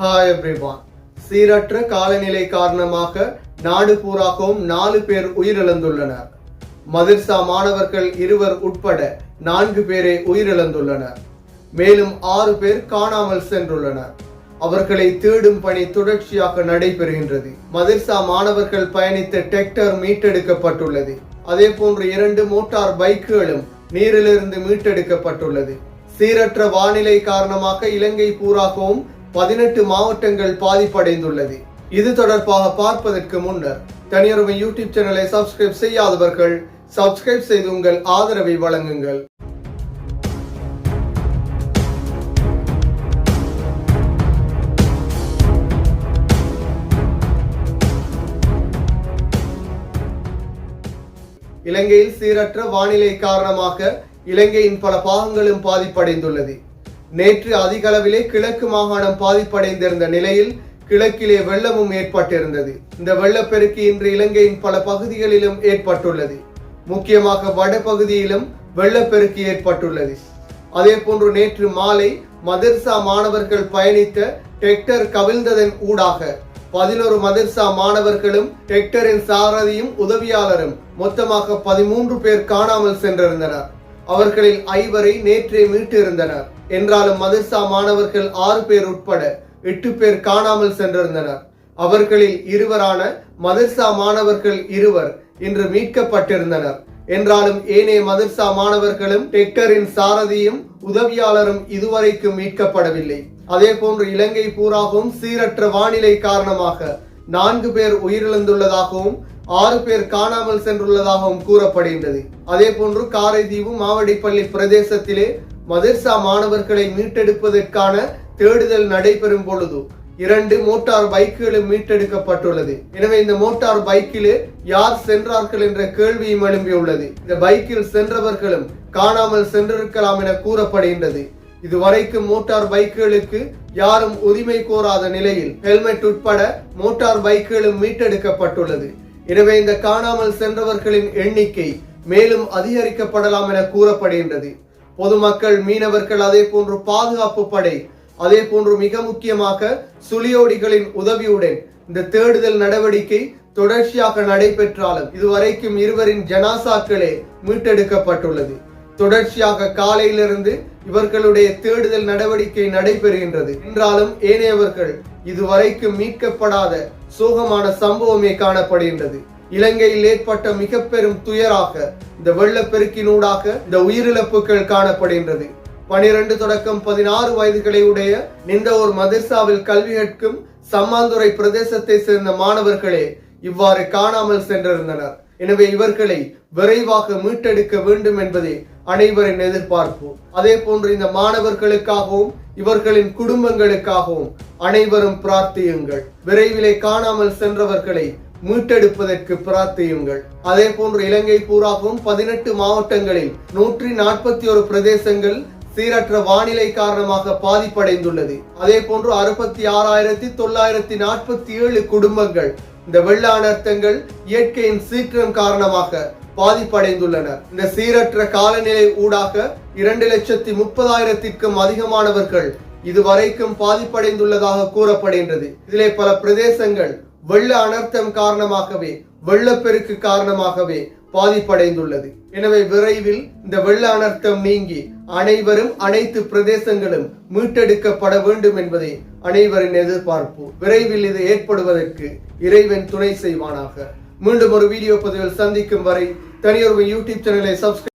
Hi everyone சீரற்ற காலநிலை காரணமாக நாடு பூராகவும் நாலு பேர் உயிரிழந்துள்ளனர். மதிர்சா மாணவர்கள் இருவர் உட்பட நான்கு பேரை உயிரிழந்துள்ளனர். மேலும் ஆறு பேர் காணாமல் சென்றுள்ளனர். அவர்களை தேடும் பணி தொடர்ச்சியாக நடைபெறுகின்றது. மதிர்சா மாணவர்கள் பயணித்த டெக்டர் மீட்டெடுக்கப்பட்டுள்ளது. அதே போன்று இரண்டு மோட்டார் பைக்குகளும் நீரிலிருந்து மீட்டெடுக்கப்பட்டுள்ளது. சீரற்ற வானிலை காரணமாக இலங்கை பூராகவும் பதினெட்டு மாவட்டங்கள் பாதிப்படைந்துள்ளது. இது தொடர்பாக பார்ப்பதற்கு முன்னர் தனியார் யூடியூப் சேனலை சப்ஸ்கிரைப் செய்யாதவர்கள் சப்ஸ்கிரைப் செய்து உங்கள் ஆதரவை வழங்குங்கள். இலங்கையில் சீரற்ற வானிலை காரணமாக இலங்கையின் பல பாகங்களும் பாதிப்படைந்துள்ளது. நேற்று அதிகளவிலே கிழக்கு மாகாணம் பாதிப்படைந்திருந்த நிலையில் கிழக்கிலே வெள்ளமும் ஏற்பட்டிருந்தது. இந்த வெள்ளப்பெருக்கு இன்று இலங்கையின் பல பகுதிகளிலும் ஏற்பட்டுள்ளது. முக்கியமாக வடபகுதியிலும் வெள்ளப்பெருக்கு ஏற்பட்டுள்ளது. அதே போன்று நேற்று மாலை மதர்சா மாணவர்கள் பயணித்த டெக்டர் கவிழ்ந்ததன் ஊடாக பதினோரு மதர்சா மாணவர்களும் டெக்டரின் சாரதியும் உதவியாளரும் மொத்தமாக பதிமூன்று பேர் காணாமல் சென்றிருந்தனர். அவர்களில் ஐவரை நேற்றே மீட்டிருந்தனர். என்றாலும் மதர்சா மாணவர்கள் ஆறு பேர் உட்பட எட்டு பேர் காணாமல் சென்றிருந்தனர். அவர்களில் இருவரான மதர்சா மாணவர்கள் இருவர் இன்று மீட்கப்பட்டிருந்தனர். என்றாலும் ஏனைய மதர்சா மாணவர்களும் டெக்டரின் சாரதியும் உதவியாளரும் இதுவரைக்கும் மீட்கப்படவில்லை. அதே போன்று இலங்கை பூராகவும் சீரற்ற வானிலை காரணமாக நான்கு பேர் உயிரிழந்துள்ளதாகவும் ஆறு பேர் காணாமல் சென்றுள்ளதாகவும் கூறப்படுகின்றது. அதே போன்று காரைதீவு மாவடிப்பள்ளி பிரதேசத்திலே மதர்சா மாணவர்களை மீட்டெடுப்பதற்கான தேடுதல் நடைபெறும் பொழுது இரண்டு மோட்டார் பைக்குகளும் மீட்டெடுக்கப்பட்டுள்ளது. எனவே இந்த மோட்டார் பைக்கில் யார் சென்றார்கள் என்ற கேள்வியும் எழும்பியுள்ளது இந்த பைக்கில் சென்றவர்களும் காணாமல் சென்றிருக்கலாம் என கூறப்படுகின்றது. இதுவரைக்கும் மோட்டார் பைக்குகளுக்கு யாரும் உரிமை கோராத நிலையில் ஹெல்மெட் உட்பட மோட்டார் பைக்குகளும் மீட்டெடுக்கப்பட்டுள்ளது. எனவே இந்த காணாமல் சென்றவர்களின் எண்ணிக்கை மேலும் அதிகரிக்கப்படலாம் என கூறப்படுகின்றது. பொதுமக்கள் மீனவர்கள் அதே போன்று பாதுகாப்பு படை அதே போன்று மிக முக்கியமாக சுழியோடிகளின் உதவியுடன் இந்த தேடுதல் நடவடிக்கை தொடர்ச்சியாக நடைபெற்றாலும் இதுவரைக்கும் இருவரின் ஜனாசாக்களே மீட்டெடுக்கப்பட்டுள்ளது. தொடர்ச்சியாக காலையிலிருந்து இவர்களுடைய தேடுதல் நடவடிக்கை நடைபெறுகின்றது. என்றாலும் ஏனையவர்கள் இதுவரைக்கும் மீட்கப்படாத சோகமான சம்பவமே காணப்படுகின்றது. இலங்கையில் ஏற்பட்ட மிக பெரும் துயராக இந்த வெள்ளப்பெருக்கினூடாக இந்த உயிரிழப்புகள் காணப்படுகின்றது. பனிரெண்டு தொடக்கம் பதினாறு வயதுகளை உடைய நின்ற ஒரு மதர்சாவில் கல்வி கற்கும் சம்மாந்துறை பிரதேசத்தை சேர்ந்த மாணவர்களே இவ்வாறு காணாமல் சென்றிருந்தனர். எனவே இவர்களை விரைவாக மீட்டெடுக்க வேண்டும் என்பதே அனைவரின் எதிர்பார்ப்பு அதே போன்று இந்த மாணவர்களுக்காகவும் இவர்களின் குடும்பங்களுக்காகவும் அனைவரும் பிரார்த்தியுங்கள். விரைவிலே காணாமல் சென்றவர்களை மீட்டெடுப்பதற்கு பிரார்த்தியுங்கள். அதே போன்று இலங்கை பூராகவும் பதினெட்டு மாவட்டங்களில் நூற்றி நாற்பத்தி ஒரு பிரதேசங்கள் சீரற்ற வானிலை காரணமாக பாதிப்படைந்துள்ளது. அதே போன்று அறுபத்தி ஆறாயிரத்தி தொள்ளாயிரத்தி நாற்பத்தி ஏழு குடும்பங்கள் இந்த வெள்ள அனர்த்தங்கள் இயற்கையின் சீற்றம் காரணமாக பாதிப்படைந்துள்ளனர் இந்த சீரற்ற காலநிலை ஊடாக இரண்டு லட்சத்தி முப்பதாயிரத்திற்கும் அதிகமானவர்கள் இதுவரைக்கும் பாதிப்படைந்துள்ளதாக கூறப்படுகின்றது. இதிலே பல பிரதேசங்கள் வெள்ள அனர்த்தம் காரணமாகவே வெள்ளப்பெருக்கு காரணமாகவே பாதிப்படைந்துள்ளது. எனவே விரைவில் இந்த வெள்ள அனர்த்தம் நீங்கி அனைவரும் அனைத்து பிரதேசங்களும் மீட்டெடுக்கப்பட வேண்டும் என்பதை அனைவரின் எதிர்பார்ப்பு விரைவில் இது ஏற்படுவதற்கு இறைவன் துணை செய்வானாக. மீண்டும் ஒரு வீடியோ பதிவில் சந்திக்கும் வரை தனியொரு யூடியூப் சேனலை சப்ஸ்கிரைப்